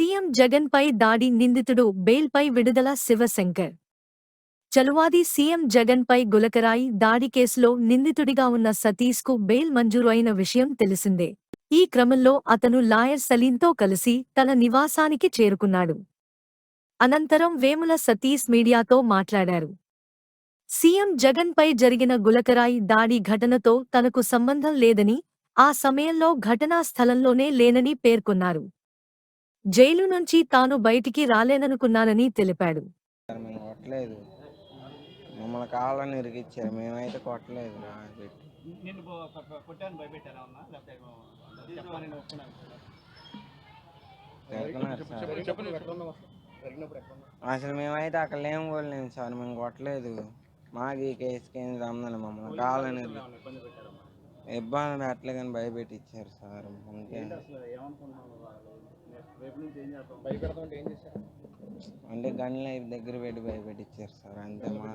CM జగన్పై దాడి నిందితుడు బెయిల్పై విడుదల శివశంకర్. చలువాది సీఎం జగన్పై గులకరాయి దాడి కేసులో నిందితుడిగా ఉన్న సతీష్కు బెయిల్ మంజూరు అయిన విషయం తెలిసిందే. ఈ క్రమంలో అతను లాయర్ సలీంతో కలిసి తన నివాసానికి చేరుకున్నాడు. అనంతరం వేముల సతీష్ మీడియాతో మాట్లాడారు. సీఎం జగన్పై జరిగిన గులకరాయి దాడి ఘటనతో తనకు సంబంధం లేదని ఆ సమయంలో ఘటనా స్థలంలోనే లేనని పేర్కొన్నారు. జైలు నుంచి తాను బయటికి రాలేననుకున్నానని తెలిపాడు. సార్ మేము కొట్టలేదు. మమ్మల్ని కావాలని ఇరికిచ్చారు. మేమైతే కొట్టలేదు. రా పెట్టి అసలు? మేమైతే అక్కడ లేము కూడా లేము సార్. మేము కొట్టలేదు. మాకు ఈ కేసుకి ఏం సంబంధం. మమ్మల్ని కావాలని ఇబ్బంది పెట్టారమ్మా ఇబ్బంది పెట్టలే కానీ భయపెట్టించారు సార్. అంతే అంటే గన్లు దగ్గర పెట్టి భయపెట్టించారు సార్ అంతే మా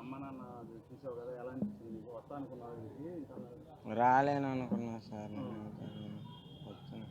అమ్మ నాన్న అది చూసావు కదా ఎలా నీకు వస్తా అనుకున్నావు రాలేను అనుకున్నా సార్ నేను ఇంకా వచ్చాను.